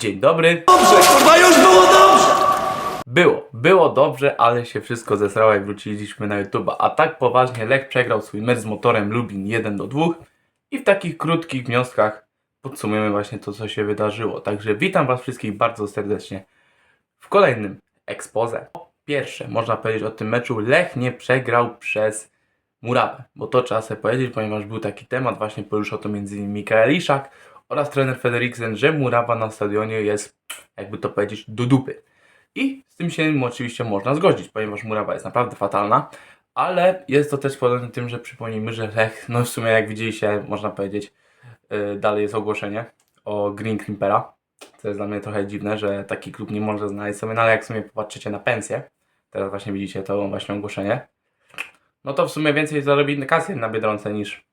Dzień dobry. Dobrze, kurwa, już było dobrze! Było, było dobrze, ale się wszystko zesrało jak wróciliśmy na YouTube. A tak poważnie Lech przegrał swój mecz z motorem Lubin 1 do 2 i w takich krótkich wnioskach podsumujemy właśnie to, co się wydarzyło. Także witam Was wszystkich bardzo serdecznie w kolejnym expose. Po Pierwsze, można powiedzieć o tym meczu, Lech nie przegrał przez Murawę, bo to trzeba sobie powiedzieć, ponieważ był taki temat, właśnie poruszał to m.in. Mikael Iszak oraz trener Federiksen, że Murawa na stadionie jest, jakby to powiedzieć, do dupy. I z tym się oczywiście można zgodzić, ponieważ murawa jest naprawdę fatalna, ale jest to też spowodowane tym, że przypomnijmy, że Lech, no w sumie jak widzieliście, można powiedzieć, yy, dalej jest ogłoszenie o Green Crimpera, co jest dla mnie trochę dziwne, że taki klub nie może znaleźć sobie, no ale jak sobie popatrzycie na pensję, teraz właśnie widzicie to właśnie ogłoszenie, no to w sumie więcej zarobi kasję na Biedronce niż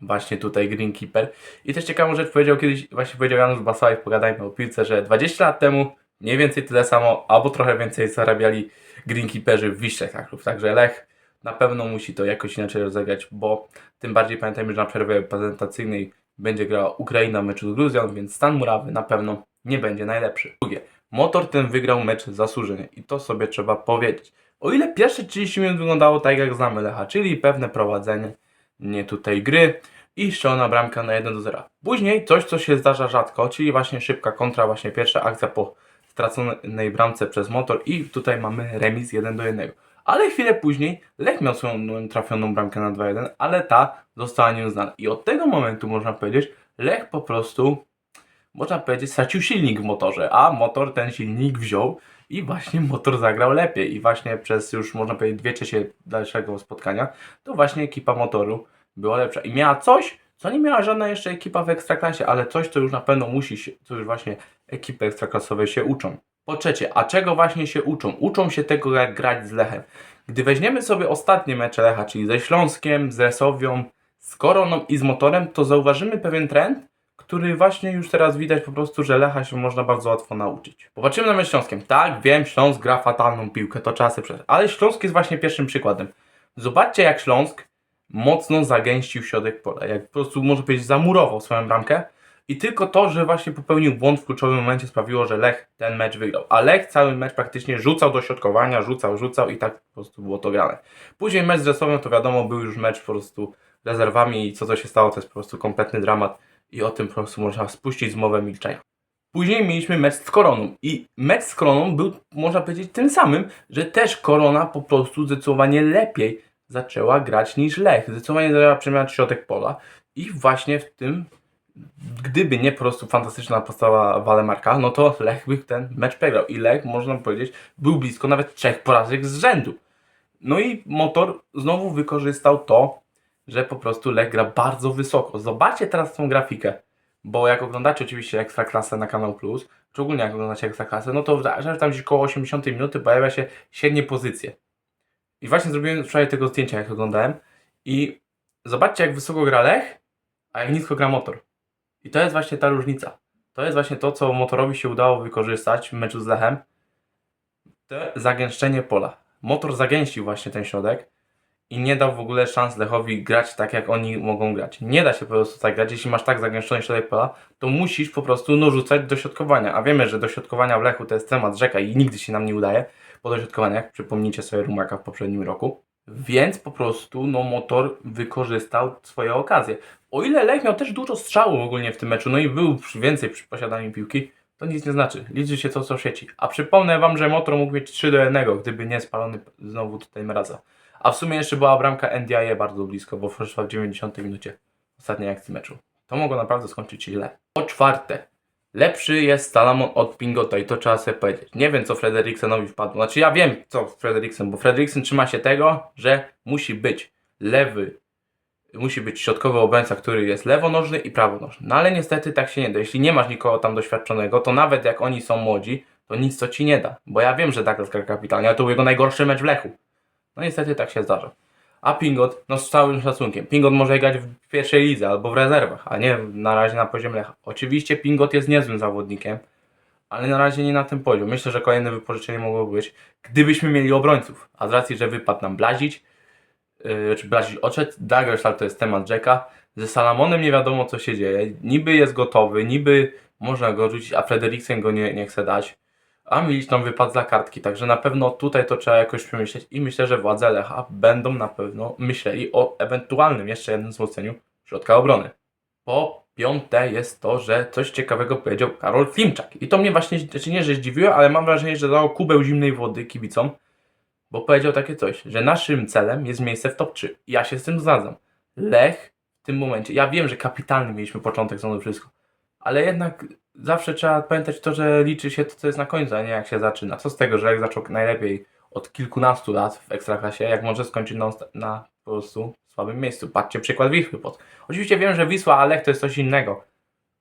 właśnie tutaj Greenkeeper. I też ciekawą rzecz powiedział kiedyś, właśnie powiedział Janusz Basałek, pogadajmy o piłce, że 20 lat temu mniej więcej tyle samo, albo trochę więcej zarabiali Greenkeeperzy w Wiśle Kraków. Także Lech na pewno musi to jakoś inaczej rozegrać, bo tym bardziej pamiętajmy, że na przerwie prezentacyjnej będzie grała Ukraina w meczu z Gruzją, więc stan murawy na pewno nie będzie najlepszy. Drugie, motor ten wygrał mecz zasłużenie i to sobie trzeba powiedzieć. O ile pierwsze 30 minut wyglądało tak jak znamy Lecha, czyli pewne prowadzenie nie tutaj gry i strzelona bramka na 1 do 0. Później coś, co się zdarza rzadko, czyli właśnie szybka kontra, właśnie pierwsza akcja po straconej bramce przez motor i tutaj mamy remis 1 do 1. Ale chwilę później Lech miał swoją trafioną bramkę na 2-1, ale ta została nieuznana. I od tego momentu można powiedzieć, Lech po prostu, można powiedzieć, stracił silnik w motorze, a motor ten silnik wziął i właśnie motor zagrał lepiej. I właśnie przez już, można powiedzieć, dwie trzecie dalszego spotkania, to właśnie ekipa motoru była lepsza. I miała coś, co nie miała żadna jeszcze ekipa w Ekstraklasie, ale coś, co już na pewno musi się, co już właśnie ekipy ekstraklasowe się uczą. Po trzecie, a czego właśnie się uczą? Uczą się tego, jak grać z Lechem. Gdy weźmiemy sobie ostatnie mecze Lecha, czyli ze Śląskiem, z Resowią, z Koroną i z Motorem, to zauważymy pewien trend, który właśnie już teraz widać po prostu, że Lecha się można bardzo łatwo nauczyć. Popatrzymy na mecz Śląskiem. Tak, wiem, Śląsk gra fatalną piłkę, to sobie przejść. Ale Śląsk jest właśnie pierwszym przykładem. Zobaczcie, jak Śląsk mocno zagęścił środek pola. Jak po prostu, można powiedzieć, zamurował swoją bramkę. I tylko to, że właśnie popełnił błąd w kluczowym momencie sprawiło, że Lech ten mecz wygrał. A Lech cały mecz praktycznie rzucał do środkowania, rzucał, rzucał i tak po prostu było to grane. Później mecz z Resowem to wiadomo, był już mecz po prostu rezerwami i co to się stało, to jest po prostu kompletny dramat i o tym po prostu można spuścić zmowę milczenia. Później mieliśmy mecz z Koroną i mecz z Koroną był, można powiedzieć, tym samym, że też Korona po prostu zdecydowanie lepiej zaczęła grać niż Lech. Zdecydowanie zaczęła przemianać środek pola i właśnie w tym, gdyby nie po prostu fantastyczna postawa Walemarka, no to Lech by ten mecz przegrał i Lech, można powiedzieć, był blisko nawet trzech porażek z rzędu. No i Motor znowu wykorzystał to, że po prostu Lech gra bardzo wysoko. Zobaczcie teraz tą grafikę, bo jak oglądacie oczywiście Ekstraklasę na Kanał Plus, czy ogólnie jak oglądacie Ekstraklasę, no to tam gdzieś koło 80 minuty pojawia się średnie pozycje. I właśnie zrobiłem wczoraj tego zdjęcia, jak oglądałem. I zobaczcie, jak wysoko gra Lech, a jak nisko gra motor. I to jest właśnie ta różnica. To jest właśnie to, co motorowi się udało wykorzystać w meczu z Lechem. To zagęszczenie pola. Motor zagęścił właśnie ten środek i nie dał w ogóle szans Lechowi grać tak, jak oni mogą grać. Nie da się po prostu tak grać. Jeśli masz tak zagęszczony środek pola, to musisz po prostu no, rzucać do środkowania. A wiemy, że do środkowania w Lechu to jest temat rzeka i nigdy się nam nie udaje po dośrodkowaniach. Przypomnijcie sobie Rumaka w poprzednim roku. Więc po prostu no, motor wykorzystał swoje okazje. O ile Lech miał też dużo strzałów ogólnie w tym meczu, no i był więcej przy posiadaniu piłki, to nic nie znaczy. Liczy się to, co sieci. A przypomnę Wam, że motor mógł mieć 3 do 1, gdyby nie spalony znowu tutaj mraza. A w sumie jeszcze była bramka NDIE bardzo blisko, bo wyszła w 90 minucie ostatniej akcji meczu. To mogło naprawdę skończyć źle. Po czwarte, lepszy jest Salamon od Pingota i to trzeba sobie powiedzieć. Nie wiem, co Frederiksenowi wpadło. Znaczy ja wiem, co Frederiksen, bo Frederiksen trzyma się tego, że musi być lewy, musi być środkowy obrońca, który jest lewonożny i prawonożny. No ale niestety tak się nie da. Jeśli nie masz nikogo tam doświadczonego, to nawet jak oni są młodzi, to nic to ci nie da. Bo ja wiem, że Douglas gra kapitalnie, ale to był jego najgorszy mecz w Lechu. No niestety tak się zdarza. A Pingot, no z całym szacunkiem, Pingot może grać w pierwszej lidze albo w rezerwach, a nie na razie na poziomie Lecha. Oczywiście Pingot jest niezłym zawodnikiem, ale na razie nie na tym poziomie. Myślę, że kolejne wypożyczenie mogłoby być, gdybyśmy mieli obrońców. A z racji, że wypadł nam Blazić, yy, czy Blazić odszedł, Dagerstall to jest temat Jacka. Ze Salamonem nie wiadomo co się dzieje. Niby jest gotowy, niby można go rzucić, a Frederiksen go nie, nie chce dać. A Milic wypadł za kartki, także na pewno tutaj to trzeba jakoś przemyśleć i myślę, że władze Lecha będą na pewno myśleli o ewentualnym jeszcze jednym wzmocnieniu środka obrony. Po piąte jest to, że coś ciekawego powiedział Karol Klimczak. I to mnie właśnie, znaczy nie, że zdziwiło, ale mam wrażenie, że dał kubeł zimnej wody kibicom, bo powiedział takie coś, że naszym celem jest miejsce w top 3. I ja się z tym zgadzam. Lech w tym momencie, ja wiem, że kapitalny mieliśmy początek sezonu wszystko, ale jednak zawsze trzeba pamiętać to, że liczy się to, co jest na końcu, a nie jak się zaczyna. Co z tego, że Lech zaczął najlepiej od kilkunastu lat w Ekstraklasie, jak może skończyć na, na po prostu słabym miejscu. Patrzcie przykład Wisły. Pod. Oczywiście wiem, że Wisła, a Lech to jest coś innego,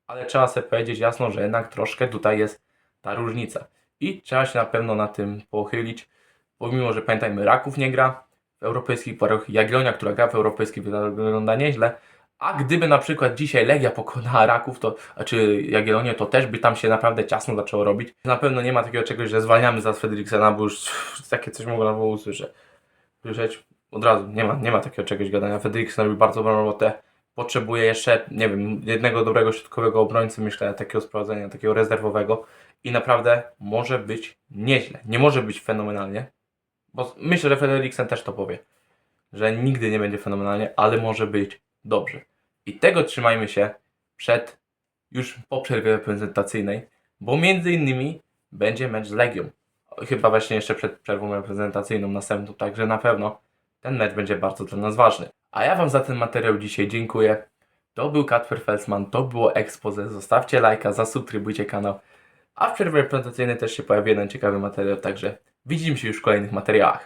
ale trzeba sobie powiedzieć jasno, że jednak troszkę tutaj jest ta różnica. I trzeba się na pewno na tym pochylić, pomimo, że pamiętajmy, Raków nie gra w europejskich parach, Jagiellonia, która gra w europejskich wygląda nieźle, a gdyby na przykład dzisiaj Legia pokonała Raków, to, czy Jagiellonię, to też by tam się naprawdę ciasno zaczęło robić. Na pewno nie ma takiego czegoś, że zwalniamy za Fredriksena, bo już takie coś mogło było usłyszeć. Słyszeć od razu, nie ma, nie ma takiego czegoś gadania. Fredriksen robi bardzo dobrą robotę. Potrzebuje jeszcze, nie wiem, jednego dobrego środkowego obrońcy, myślę, takiego sprowadzenia, takiego rezerwowego i naprawdę może być nieźle. Nie może być fenomenalnie, bo myślę, że Frederiksen też to powie, że nigdy nie będzie fenomenalnie, ale może być dobrze. I tego trzymajmy się przed, już po przerwie reprezentacyjnej, bo między innymi będzie mecz z Legią. Chyba właśnie jeszcze przed przerwą reprezentacyjną następną, także na pewno ten mecz będzie bardzo dla nas ważny. A ja Wam za ten materiał dzisiaj dziękuję. To był Katper Felsman, to było expose. Zostawcie lajka, zasubskrybujcie kanał. A w przerwie reprezentacyjnej też się pojawi jeden ciekawy materiał, także widzimy się już w kolejnych materiałach.